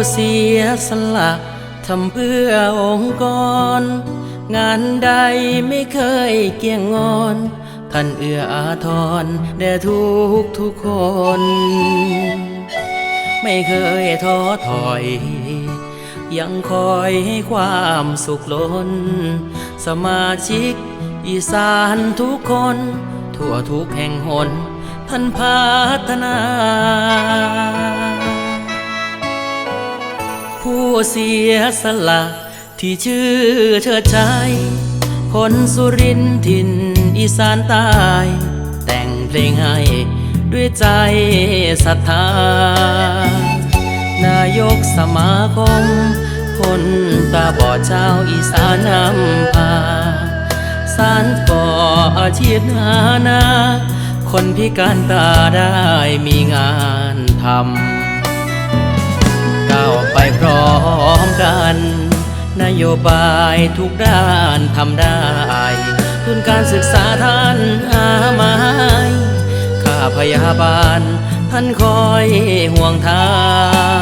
เสละทำเพื่อองค์กร งานใดไม่เคยเกี่ยงงอน ท่านเอื้ออาทรแด่ทุกทุกคน ไม่เคยท้อถอย ยังคอยให้ความสุขล้น สมาชิกอีสานทุกคน ทั่วทุกแห่งหน ท่านพัฒนา ผู้เสียสละที่ชื่อเชิดชัยคนสุรินทร์ถิ่นอีสานใต้แต่งเพลงให้ด้วยใจศรัทธา นายกสมาคม คนตาบอดชาวอีสานนำพาสารก่ออาชีพหานา คนพิการตาได้มีงานทำก้าว พร้อมกัน นโยบายทุกด้านทำได้ ทุนการศึกษาท่านหามาให้าพยาบาลท่านคอยห่วงทา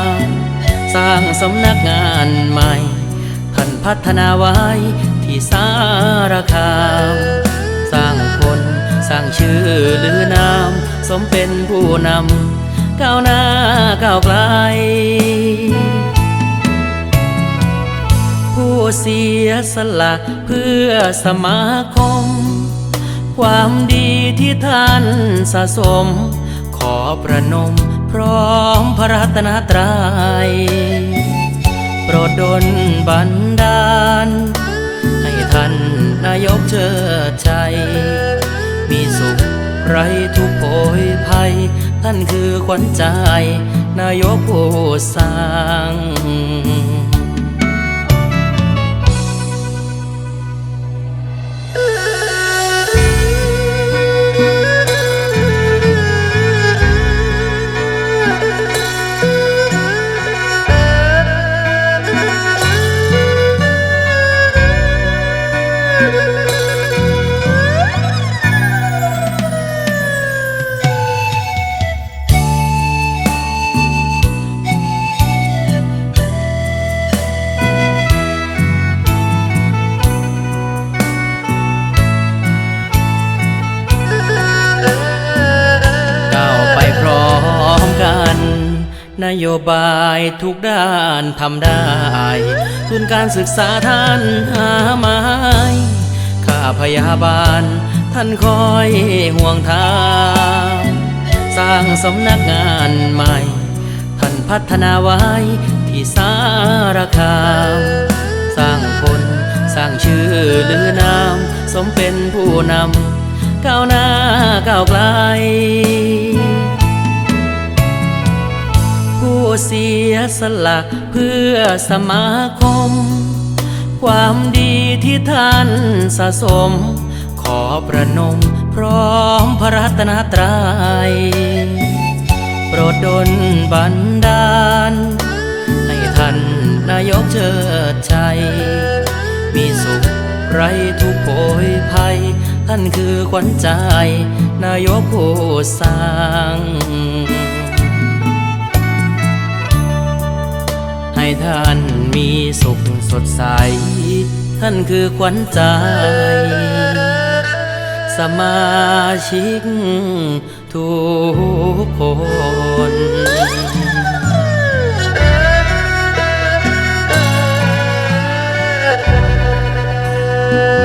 ง สร้างสำนักงานใหม่ ท่านพัฒนาไว้ที่สารคามสร้างคน สร้างชื่อลือนาม สมเป็นผู้นำ ก้าวหน้าก้าวไกล ผู้เสียสละเพื่อสมาคม ความดีที่ท่านสะสม ขอประนมพร้อมพระรัตนตรัยโปรดดลบันดาล ให้ท่านนายกเจิดชัยมีสุข ไรทุกโผยภัย ท่านคือขวัญใจ นายกผู้สร้าง นโยบายทุกด้านทำได้ ทุนการศึกษาท่านหามาให้ค่าพยาบาล ท่านคอยห่วงทางสร้างสำนักงานใหม่ ท่านพัฒนาไว้ที่สารคาม สร้างคนสร้างชื่อลือนาม สมเป็นผู้นำก้าวหน้าก้าวไกล เสียสละเพื่อสมาคม ความดีที่ท่านสะสม ขอประนมพร้อมพระรัตนตรัยโปรดดลบันดาล ให้ท่านนายกเจิดชัย มีสุขไรทุกโผยภัย ท่านคือขวัญใจ นายกผู้สร้าง ให้ท่านมีสุขสดใส ท่านคือขวัญใจ สมาชิกทุกคนเ